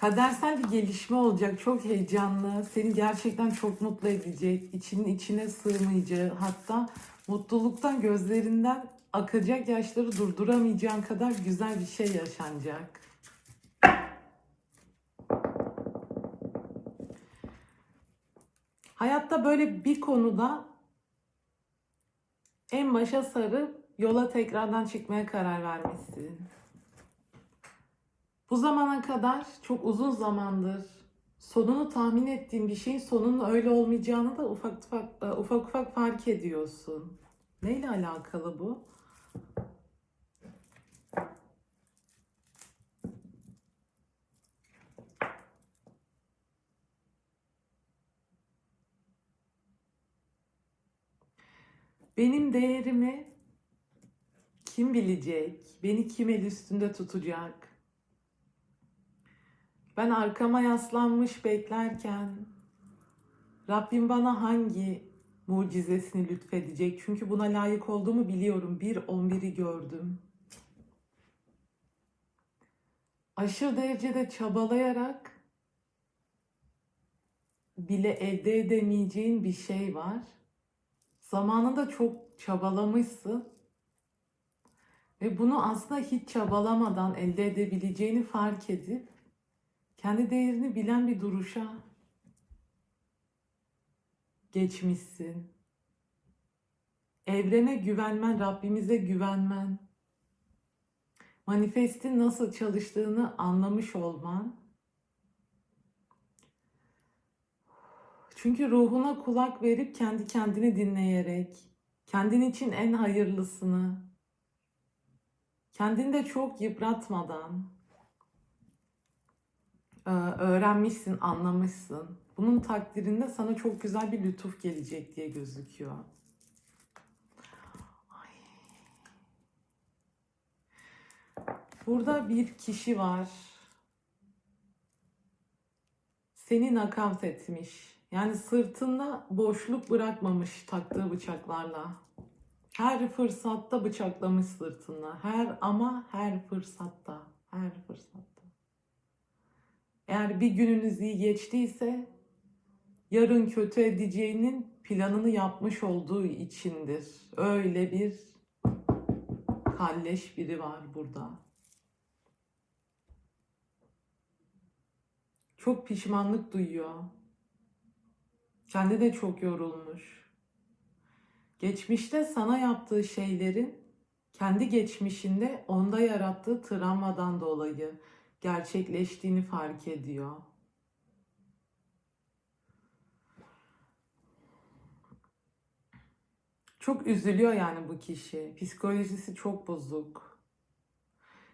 Kadersel bir gelişme olacak. Çok heyecanlı. Seni gerçekten çok mutlu edecek. İçinin içine sığmayacağı hatta mutluluktan gözlerinden akacak yaşları durduramayacağın kadar güzel bir şey yaşanacak. Hayatta böyle bir konuda en başa sarıp yola tekrardan çıkmaya karar vermişsin. Bu zamana kadar çok uzun zamandır sonunu tahmin ettiğin bir şeyin sonunun öyle olmayacağını da ufak ufak ufak ufak fark ediyorsun. Neyle alakalı bu? Benim değerimi kim bilecek? Beni kim el üstünde tutacak? Ben arkama yaslanmış beklerken Rabbim bana hangi mucizesini lütfedecek? Çünkü buna layık olduğumu biliyorum. Bir on biri gördüm. Aşırı derecede çabalayarak bile elde edemeyeceğin bir şey var. Zamanında çok çabalamışsın. Ve bunu aslında hiç çabalamadan elde edebileceğini fark edip kendi değerini bilen bir duruşa geçmişsin. Evrene güvenmen, Rabbimize güvenmen, manifestin nasıl çalıştığını anlamış olman. Çünkü ruhuna kulak verip kendi kendini dinleyerek, kendin için en hayırlısını, kendini de çok yıpratmadan, öğrenmişsin, anlamışsın. Bunun takdirinde sana çok güzel bir lütuf gelecek diye gözüküyor. Burada bir kişi var. Seni nakavt etmiş. Yani sırtında boşluk bırakmamış taktığı bıçaklarla. Her fırsatta bıçaklamış sırtına. Her ama her fırsatta. Her fırsatta. Eğer bir gününüz iyi geçtiyse yarın kötü edeceğinin planını yapmış olduğu içindir. Öyle bir kalleş biri var burada. Çok pişmanlık duyuyor. Kendi de çok yorulmuş. Geçmişte sana yaptığı şeylerin kendi geçmişinde onda yarattığı travmadan dolayı gerçekleştiğini fark ediyor. Çok üzülüyor yani bu kişi. Psikolojisi çok bozuk.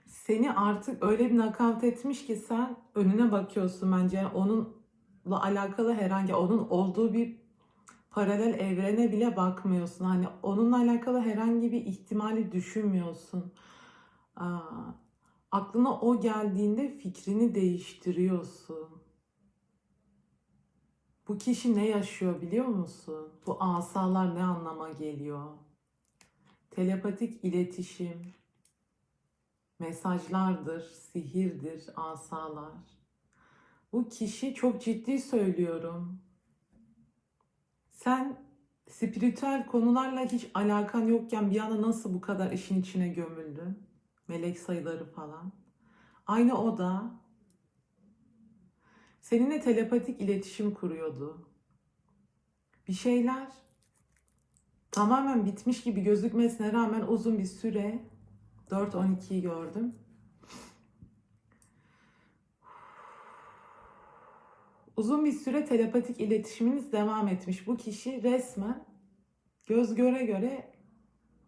Seni artık öyle bir nakavt etmiş ki sen önüne bakıyorsun bence. Yani onunla alakalı herhangi onun olduğu bir paralel evrene bile bakmıyorsun. Hani onunla alakalı herhangi bir ihtimali düşünmüyorsun. Aa, aklına o geldiğinde fikrini değiştiriyorsun. Bu kişi ne yaşıyor biliyor musun? Bu asalar ne anlama geliyor? Telepatik iletişim, mesajlardır, sihirdir, asalar. Bu kişi çok ciddi söylüyorum. Sen spiritüel konularla hiç alakan yokken bir anda nasıl bu kadar işin içine gömüldün? Melek sayıları falan. Aynı o da seninle telepatik iletişim kuruyordu. Bir şeyler tamamen bitmiş gibi gözükmesine rağmen uzun bir süre 4-12'yi gördüm. Uzun bir süre telepatik iletişiminiz devam etmiş. Bu kişi resmen göz göre göre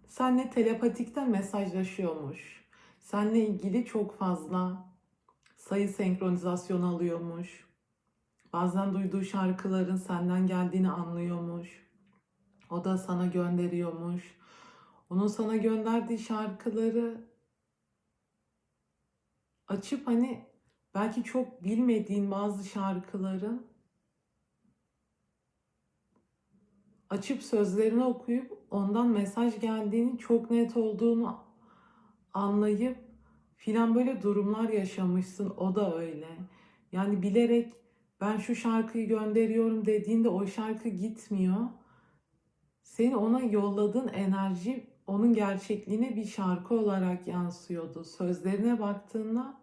senle telepatikten mesajlaşıyormuş. Seninle ilgili çok fazla sayı senkronizasyonu alıyormuş. Bazen duyduğu şarkıların senden geldiğini anlıyormuş. O da sana gönderiyormuş. Onun sana gönderdiği şarkıları açıp hani belki çok bilmediğin bazı şarkıları açıp sözlerini okuyup ondan mesaj geldiğini çok net olduğunu anlayıp filan böyle durumlar yaşamışsın. O da öyle. Yani bilerek ben şu şarkıyı gönderiyorum dediğinde o şarkı gitmiyor. Senin ona yolladığın enerji onun gerçekliğine bir şarkı olarak yansıyordu. Sözlerine baktığında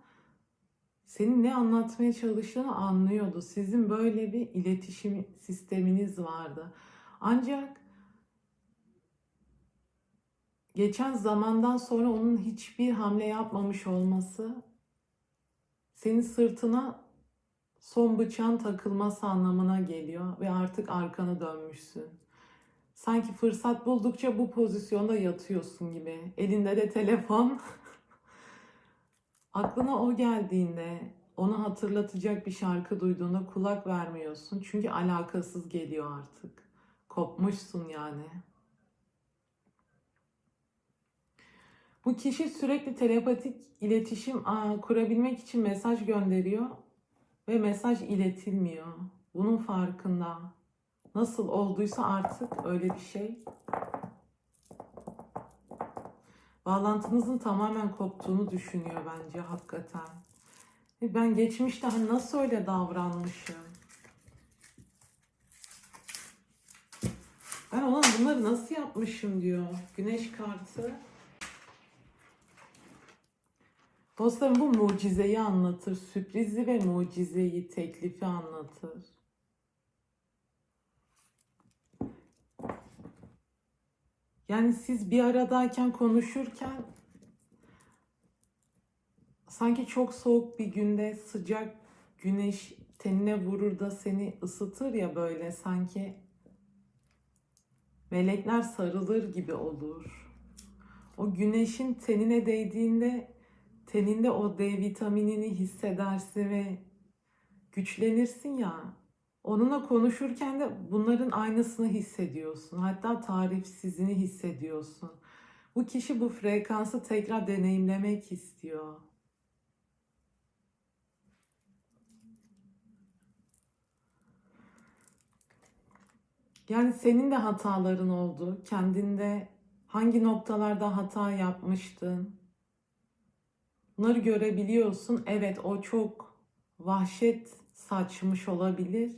senin ne anlatmaya çalıştığını anlıyordu. Sizin böyle bir iletişim sisteminiz vardı. Ancak geçen zamandan sonra onun hiçbir hamle yapmamış olması senin sırtına son bıçağın takılması anlamına geliyor ve artık arkanı dönmüşsün. Sanki fırsat buldukça bu pozisyonda yatıyorsun gibi. Elinde de telefon. Aklına o geldiğinde, onu hatırlatacak bir şarkı duyduğunda kulak vermiyorsun. Çünkü alakasız geliyor artık. Kopmuşsun yani. Bu kişi sürekli telepatik iletişim kurabilmek için mesaj gönderiyor ve mesaj iletilmiyor. Bunun farkında. Nasıl olduysa artık öyle bir şey. Bağlantınızın tamamen koptuğunu düşünüyor bence hakikaten. Ve Ben geçmişte hani nasıl öyle davranmışım? Ben ona bunları nasıl yapmışım diyor. Güneş kartı. Dostlarım bu mucizeyi anlatır. Sürprizi ve mucizeyi, teklifi anlatır. Yani siz bir aradayken konuşurken sanki çok soğuk bir günde sıcak güneş tenine vurur da seni ısıtır ya böyle sanki melekler sarılır gibi olur. O güneşin tenine değdiğinde teninde o D vitaminini hissedersin ve güçlenirsin ya. Onunla konuşurken de bunların aynısını hissediyorsun. Hatta tarifsizini hissediyorsun. Bu kişi bu frekansı tekrar deneyimlemek istiyor. Yani senin de hataların oldu. Kendinde hangi noktalarda hata yapmıştın? Bunları görebiliyorsun. Evet o çok vahşet saçmış olabilir.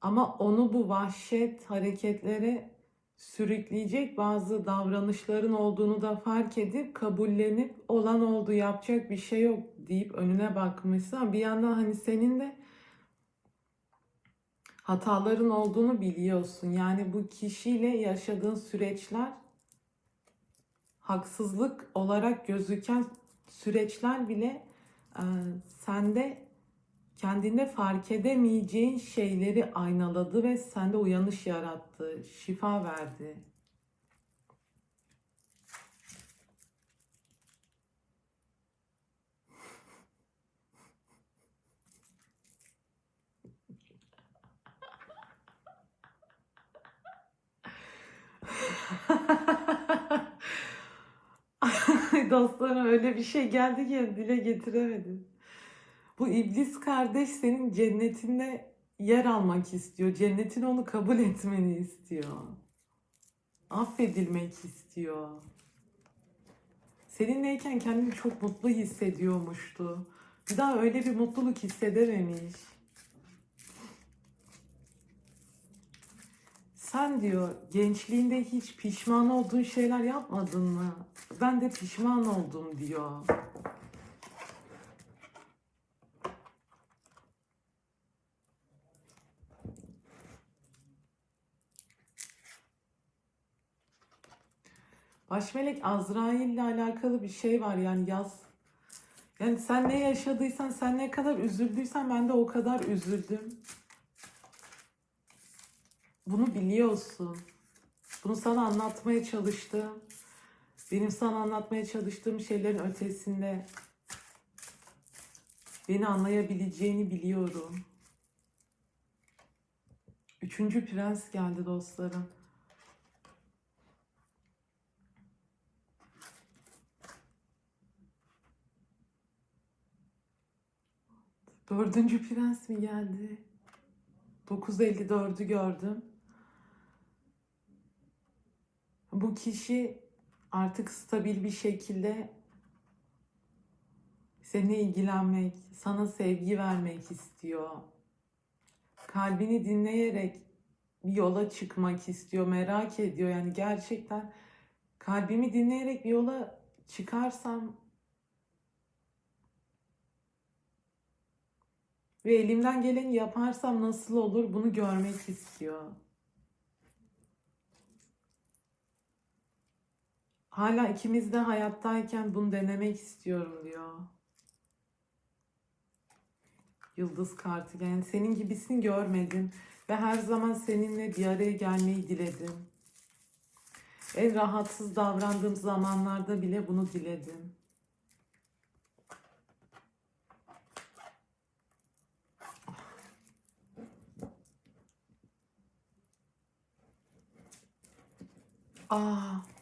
Ama onu bu vahşet hareketlere sürükleyecek bazı davranışların olduğunu da fark edip kabullenip olan oldu yapacak bir şey yok deyip önüne bakmışsın. Bir yandan hani senin de hataların olduğunu biliyorsun. Yani bu kişiyle yaşadığın süreçler haksızlık olarak gözüken süreçler bile e, sende kendinde fark edemeyeceğin şeyleri aynaladı ve sende uyanış yarattı, şifa verdi. Dostlarım öyle bir şey geldi ki dile getiremedim. Bu iblis kardeş senin cennetinde yer almak istiyor. Cennetin onu kabul etmeni istiyor. Affedilmek istiyor. Seninleyken kendini çok mutlu hissediyormuştu. Bir daha öyle bir mutluluk hissedememiş. Sen diyor gençliğinde hiç pişman olduğun şeyler yapmadın mı? Ben de pişman oldum diyor. Başmelek Azrail ile alakalı bir şey var yani yaz. Yani sen ne yaşadıysan, sen ne kadar üzüldüysen ben de o kadar üzüldüm. Bunu biliyorsun. Bunu sana anlatmaya çalıştım. Benim sana anlatmaya çalıştığım şeylerin ötesinde beni anlayabileceğini biliyorum. Üçüncü prens geldi dostlarım. Dördüncü prens mi geldi? 954'ü gördüm. Bu kişi artık stabil bir şekilde Seninle ilgilenmek, sana sevgi vermek istiyor. Kalbini dinleyerek bir yola çıkmak istiyor, merak ediyor. Yani gerçekten kalbimi dinleyerek bir yola çıkarsam ve elimden geleni yaparsam nasıl olur bunu görmek istiyor. Hala ikimiz de hayattayken bunu denemek istiyorum diyor. Yıldız kartı yani senin gibisini görmedim ve her zaman seninle bir araya gelmeyi diledim. En rahatsız davrandığım zamanlarda bile bunu diledim. Aa.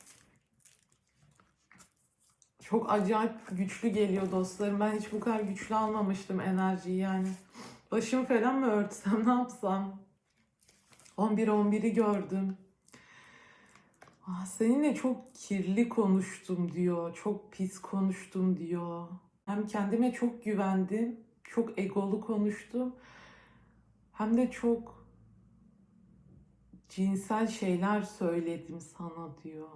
Çok acayip güçlü geliyor dostlarım. Ben hiç bu kadar güçlü almamıştım enerjiyi yani. Başımı falan mı örtsem ne yapsam? 11-11'i gördüm. Ah, seninle çok kirli konuştum diyor. Çok pis konuştum diyor. Hem kendime çok güvendim. Çok egolu konuştum. Hem de çok cinsel şeyler söyledim sana diyor.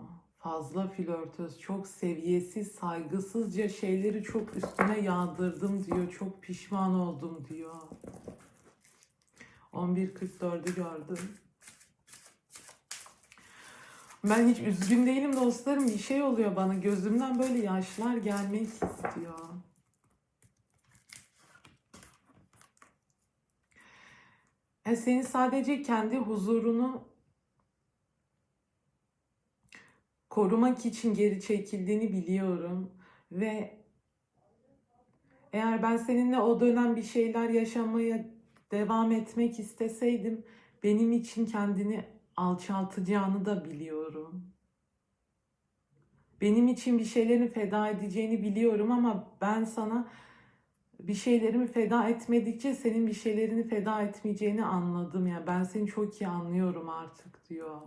Fazla flörtöz, çok seviyesiz, saygısızca şeyleri çok üstüne yağdırdım diyor. Çok pişman oldum diyor. 11.44'ü gördüm. Ben hiç üzgün değilim dostlarım. Bir şey oluyor bana. Gözümden böyle yaşlar gelmek istiyor. Yani senin sadece kendi huzurunu korumak için geri çekildiğini biliyorum ve eğer ben seninle o dönem bir şeyler yaşamaya devam etmek isteseydim benim için kendini alçaltacağını da biliyorum. Benim için bir şeylerini feda edeceğini biliyorum ama ben sana bir şeylerimi feda etmedikçe senin bir şeylerini feda etmeyeceğini anladım ya. Ben seni çok iyi anlıyorum artık diyor.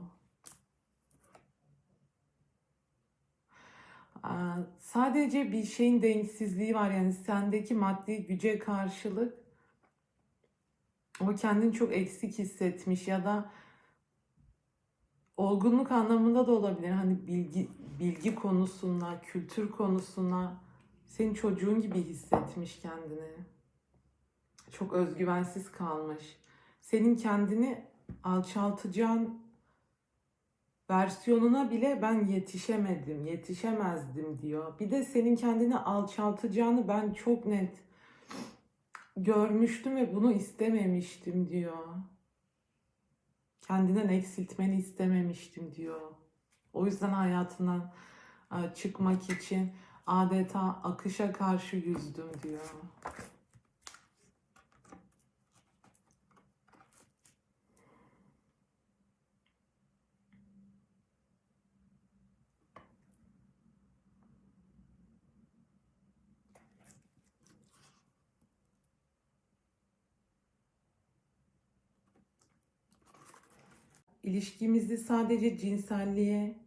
Sadece bir şeyin dengesizliği var yani sendeki maddi güce karşılık o kendini çok eksik hissetmiş ya da olgunluk anlamında da olabilir. Hani bilgi bilgi konusunda, kültür konusunda senin çocuğun gibi hissetmiş kendini. Çok özgüvensiz kalmış. Senin kendini alçaltacağın versiyonuna bile ben yetişemedim, yetişemezdim diyor. Bir de senin kendini alçaltacağını ben çok net görmüştüm ve bunu istememiştim diyor. Kendinden eksiltmeni istememiştim diyor. O yüzden hayatından e, çıkmak için adeta akışa karşı yüzdüm diyor. İlişkimizi sadece cinselliğe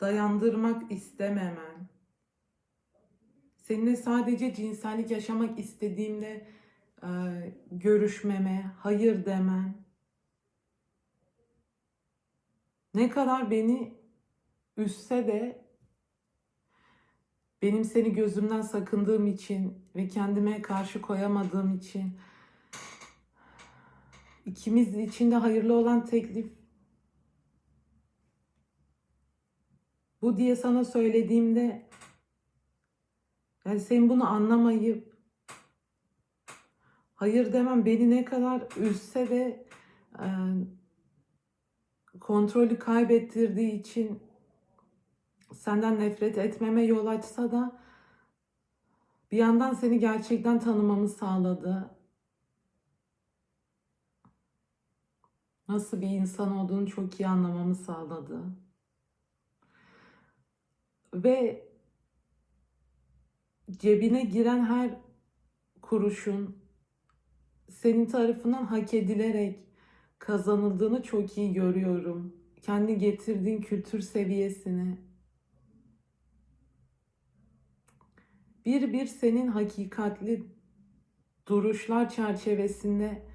dayandırmak istememen. Seninle sadece cinsellik yaşamak istediğimde e, görüşmeme, hayır demen. Ne kadar beni üzse de benim seni gözümden sakındığım için ve kendime karşı koyamadığım için ikimiz için de hayırlı olan teklif bu diye sana söylediğimde yani senin bunu anlamayıp hayır demem beni ne kadar üzse de e, kontrolü kaybettirdiği için senden nefret etmeme yol açsa da bir yandan seni gerçekten tanımamı sağladı. Nasıl bir insan olduğunu çok iyi anlamamı sağladı. Ve cebine giren her kuruşun senin tarafından hak edilerek kazanıldığını çok iyi görüyorum. Kendi getirdiğin kültür seviyesini, bir bir senin hakikatli duruşlar çerçevesinde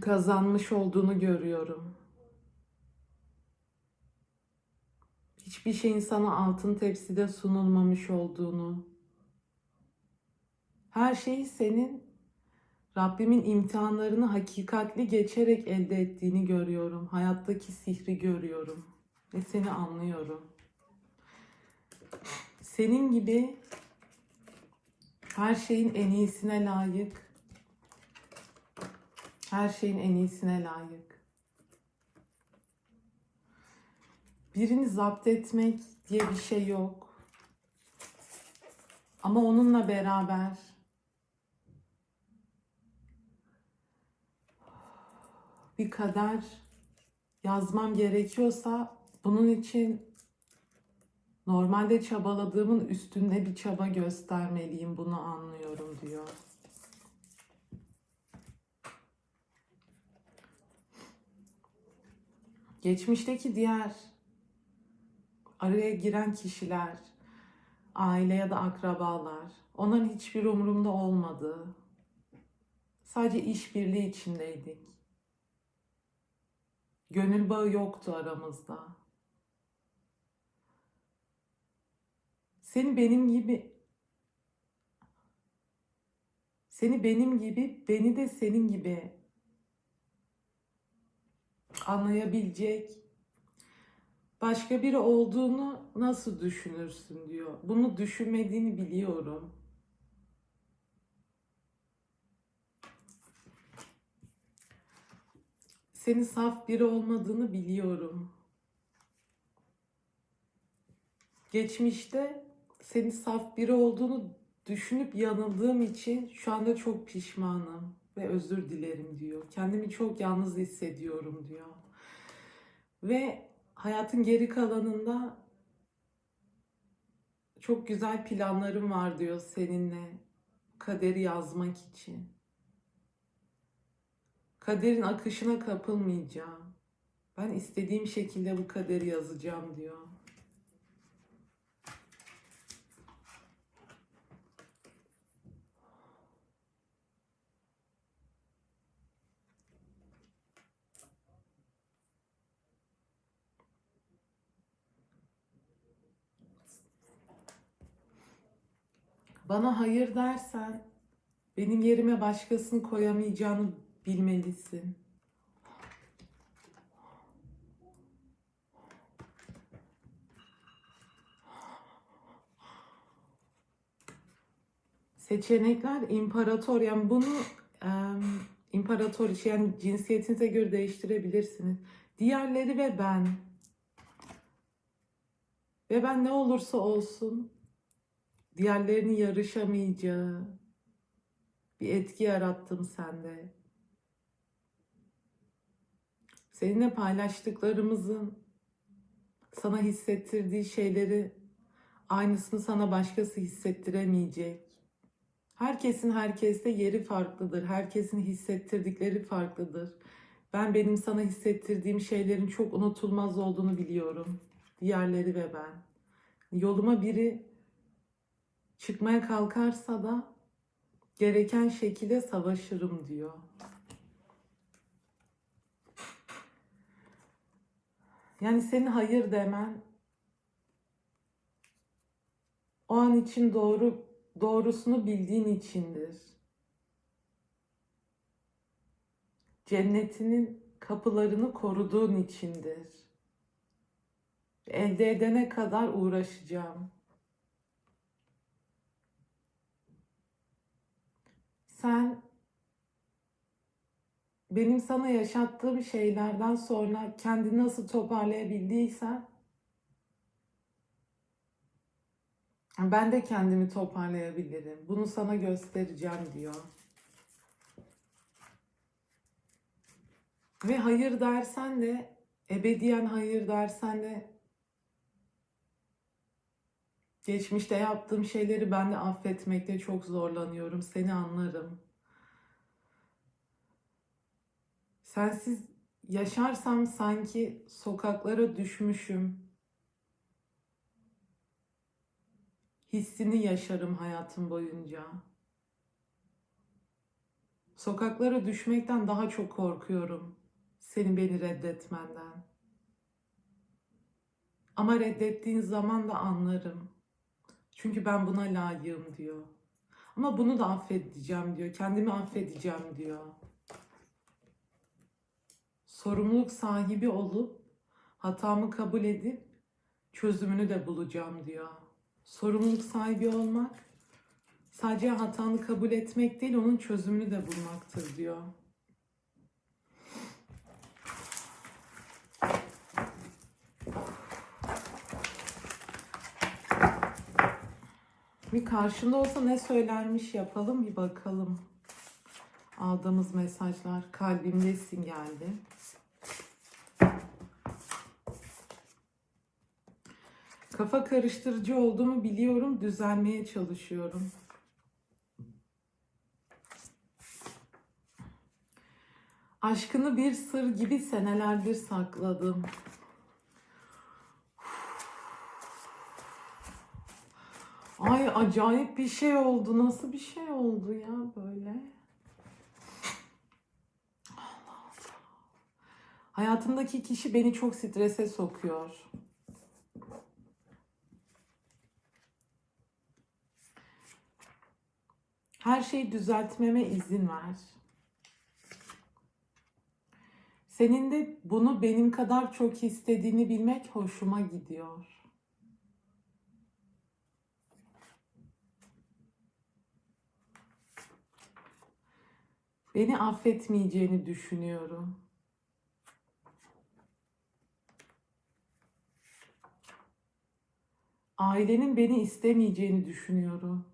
kazanmış olduğunu görüyorum. Hiçbir şeyin sana altın tepside sunulmamış olduğunu, her şeyi senin Rabbimin imtihanlarını hakikatli geçerek elde ettiğini görüyorum. Hayattaki sihri görüyorum ve seni anlıyorum. Senin gibi her şeyin en iyisine layık, her şeyin en iyisine layık. Birini zapt etmek diye bir şey yok. Ama onunla beraber bir kader yazmam gerekiyorsa bunun için normalde çabaladığımın üstünde bir çaba göstermeliyim bunu anlıyorum diyor. Geçmişteki diğer araya giren kişiler, aile ya da akrabalar, onların hiçbir umurumda olmadı. Sadece işbirliği içindeydik. Gönül bağı yoktu aramızda. Seni benim gibi seni benim gibi, beni de senin gibi anlayabilecek başka biri olduğunu nasıl düşünürsün diyor. Bunu düşünmediğini biliyorum. Senin saf biri olmadığını biliyorum. Geçmişte senin saf biri olduğunu düşünüp yanıldığım için şu anda çok pişmanım ve özür dilerim diyor. Kendimi çok yalnız hissediyorum diyor. Ve hayatın geri kalanında çok güzel planlarım var diyor seninle kaderi yazmak için. Kaderin akışına kapılmayacağım. Ben istediğim şekilde bu kaderi yazacağım diyor. Bana hayır dersen benim yerime başkasını koyamayacağını bilmelisin. Seçenekler imparator yani bunu em, imparator yani cinsiyetinize göre değiştirebilirsiniz. Diğerleri ve ben. Ve ben ne olursa olsun diğerlerinin yarışamayacağı bir etki yarattım sende. Seninle paylaştıklarımızın sana hissettirdiği şeyleri aynısını sana başkası hissettiremeyecek. Herkesin herkeste yeri farklıdır. Herkesin hissettirdikleri farklıdır. Ben benim sana hissettirdiğim şeylerin çok unutulmaz olduğunu biliyorum. Diğerleri ve ben. Yoluma biri çıkmaya kalkarsa da gereken şekilde savaşırım diyor. Yani senin hayır demen o an için doğru doğrusunu bildiğin içindir. Cennetinin kapılarını koruduğun içindir. Elde edene kadar uğraşacağım. Sen benim sana yaşattığım şeylerden sonra kendini nasıl toparlayabildiysen ben de kendimi toparlayabilirim. Bunu sana göstereceğim diyor. Ve hayır dersen de ebediyen hayır dersen de geçmişte yaptığım şeyleri ben de affetmekte çok zorlanıyorum. Seni anlarım. Sensiz yaşarsam sanki sokaklara düşmüşüm. hissini yaşarım hayatım boyunca. Sokaklara düşmekten daha çok korkuyorum. Senin beni reddetmenden. Ama reddettiğin zaman da anlarım. Çünkü ben buna layığım diyor. Ama bunu da affedeceğim diyor. Kendimi affedeceğim diyor. Sorumluluk sahibi olup hatamı kabul edip çözümünü de bulacağım diyor. Sorumluluk sahibi olmak sadece hatanı kabul etmek değil, onun çözümünü de bulmaktır diyor. Bir karşında olsa ne söylermiş yapalım bir bakalım. Aldığımız mesajlar kalbimdesin geldi. Kafa karıştırıcı olduğumu biliyorum, düzelmeye çalışıyorum. Aşkını bir sır gibi senelerdir sakladım. Ay acayip bir şey oldu. Nasıl bir şey oldu ya böyle? Allah Allah. Hayatımdaki kişi beni çok strese sokuyor. Her şeyi düzeltmeme izin ver. Senin de bunu benim kadar çok istediğini bilmek hoşuma gidiyor. Beni affetmeyeceğini düşünüyorum. Ailenin beni istemeyeceğini düşünüyorum.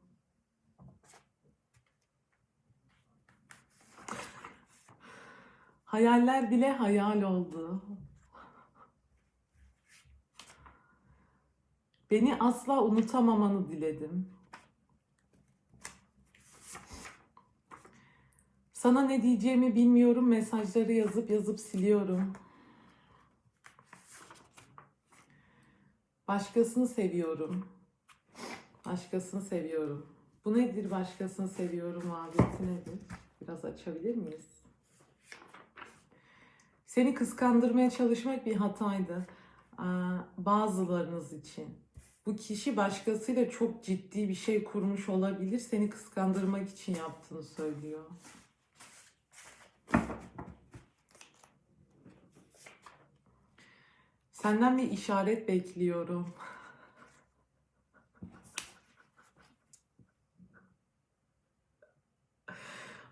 Hayaller bile hayal oldu. Beni asla unutamamanı diledim. Sana ne diyeceğimi bilmiyorum. Mesajları yazıp yazıp siliyorum. Başkasını seviyorum. Başkasını seviyorum. Bu nedir başkasını seviyorum vaziyeti nedir? Biraz açabilir miyiz? Seni kıskandırmaya çalışmak bir hataydı. Bazılarınız için. Bu kişi başkasıyla çok ciddi bir şey kurmuş olabilir. Seni kıskandırmak için yaptığını söylüyor. Senden bir işaret bekliyorum.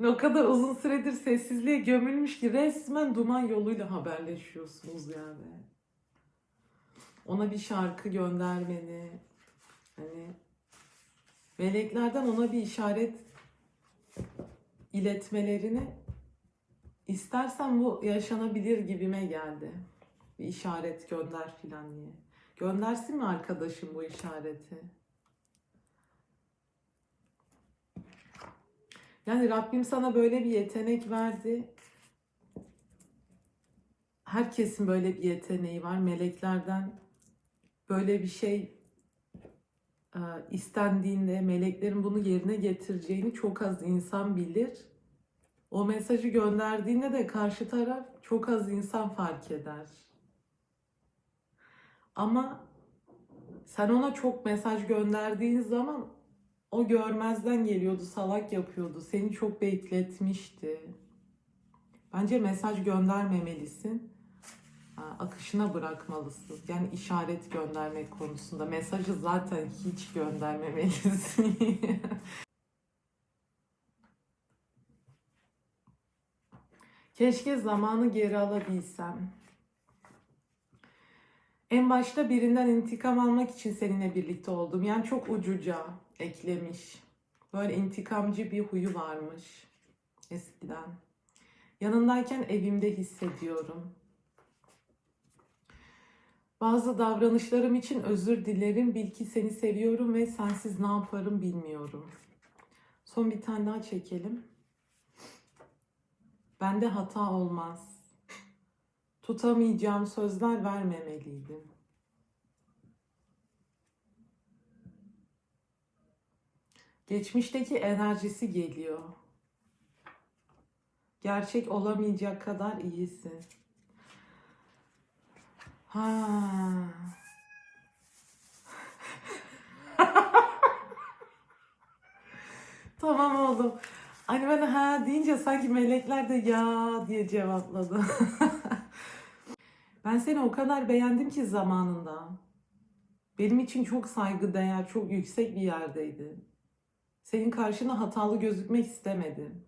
O kadar uzun süredir sessizliğe gömülmüş ki resmen duman yoluyla haberleşiyorsunuz yani. Ona bir şarkı göndermeni, hani meleklerden ona bir işaret iletmelerini istersen bu yaşanabilir gibime geldi. Bir işaret gönder filan diye. Göndersin mi arkadaşım bu işareti? Yani Rabbim sana böyle bir yetenek verdi. Herkesin böyle bir yeteneği var. Meleklerden böyle bir şey e, istendiğinde meleklerin bunu yerine getireceğini çok az insan bilir. O mesajı gönderdiğinde de karşı taraf çok az insan fark eder. Ama sen ona çok mesaj gönderdiğin zaman o görmezden geliyordu, salak yapıyordu. Seni çok bekletmişti. Bence mesaj göndermemelisin. Akışına bırakmalısın. Yani işaret göndermek konusunda. Mesajı zaten hiç göndermemelisin. Keşke zamanı geri alabilsem. En başta birinden intikam almak için seninle birlikte oldum. Yani çok ucuca eklemiş. Böyle intikamcı bir huyu varmış eskiden. Yanındayken evimde hissediyorum. Bazı davranışlarım için özür dilerim. Bil ki seni seviyorum ve sensiz ne yaparım bilmiyorum. Son bir tane daha çekelim. Bende hata olmaz. Tutamayacağım sözler vermemeliydim. Geçmişteki enerjisi geliyor. Gerçek olamayacak kadar iyisin. Ha. Tamam oğlum. Hani ben ha deyince sanki melekler de ya diye cevapladı. ben seni o kadar beğendim ki zamanında. Benim için çok saygıdeğer, çok yüksek bir yerdeydin. Senin karşına hatalı gözükmek istemedim.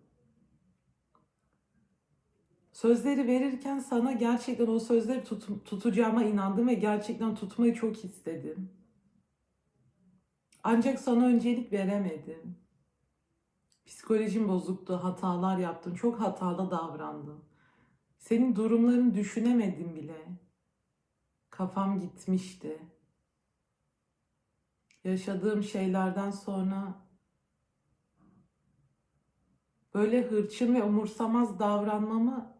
Sözleri verirken sana gerçekten o sözleri tut- tutacağıma inandım ve gerçekten tutmayı çok istedim. Ancak sana öncelik veremedim. Psikolojim bozuktu, hatalar yaptım, çok hatalı davrandım. Senin durumlarını düşünemedim bile. Kafam gitmişti. Yaşadığım şeylerden sonra böyle hırçın ve umursamaz davranmamı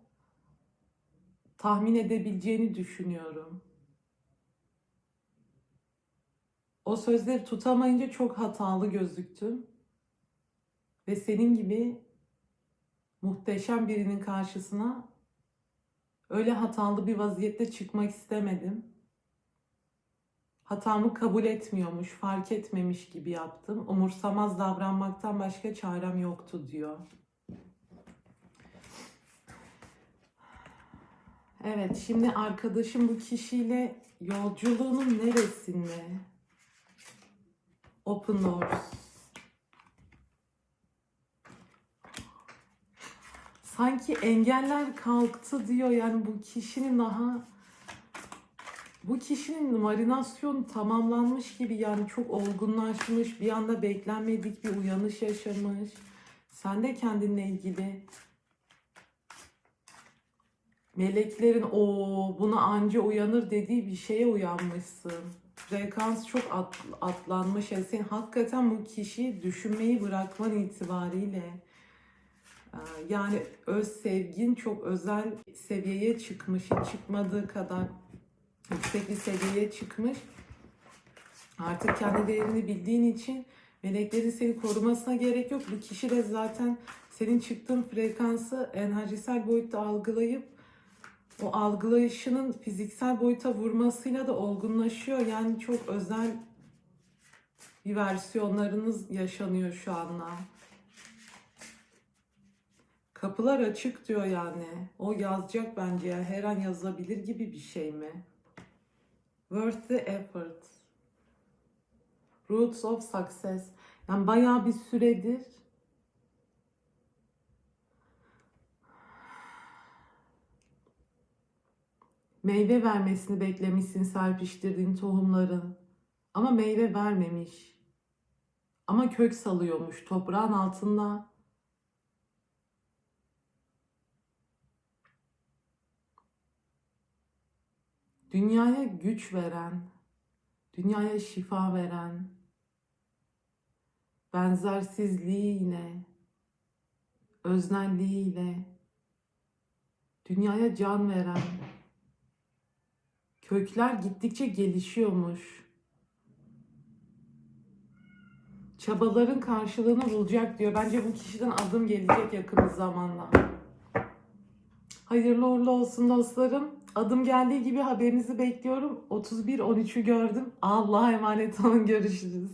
tahmin edebileceğini düşünüyorum. O sözleri tutamayınca çok hatalı gözüktüm. Ve senin gibi muhteşem birinin karşısına öyle hatalı bir vaziyette çıkmak istemedim. Hatamı kabul etmiyormuş, fark etmemiş gibi yaptım. Umursamaz davranmaktan başka çarem yoktu diyor. Evet, şimdi arkadaşım bu kişiyle yolculuğunun neresinde? Open Doors. Sanki engeller kalktı diyor yani bu kişinin daha bu kişinin marinasyonu tamamlanmış gibi yani çok olgunlaşmış bir anda beklenmedik bir uyanış yaşamış. Sen de kendinle ilgili meleklerin o buna anca uyanır dediği bir şeye uyanmışsın. Frekans çok at- atlanmış. Yani sen hakikaten bu kişiyi düşünmeyi bırakman itibariyle Yani öz sevgin çok özel seviyeye çıkmış, çıkmadığı kadar yüksek bir seviyeye çıkmış. Artık kendi değerini bildiğin için meleklerin seni korumasına gerek yok. Bu kişi de zaten senin çıktığın frekansı enerjisel boyutta algılayıp o algılayışının fiziksel boyuta vurmasıyla da olgunlaşıyor. Yani çok özel bir versiyonlarınız yaşanıyor şu anda. Kapılar açık diyor yani. O yazacak bence ya. Her an yazabilir gibi bir şey mi? Worth the effort. Roots of success. Yani bayağı bir süredir meyve vermesini beklemişsin serpiştirdiğin tohumların. Ama meyve vermemiş. Ama kök salıyormuş toprağın altında. Dünyaya güç veren, dünyaya şifa veren, benzersizliğiyle, öznelliğiyle, dünyaya can veren, kökler gittikçe gelişiyormuş. Çabaların karşılığını bulacak diyor. Bence bu kişiden adım gelecek yakın bir zamanda. Hayırlı uğurlu olsun dostlarım. Adım geldiği gibi haberinizi bekliyorum. 31-13'ü gördüm. Allah'a emanet olun. Görüşürüz.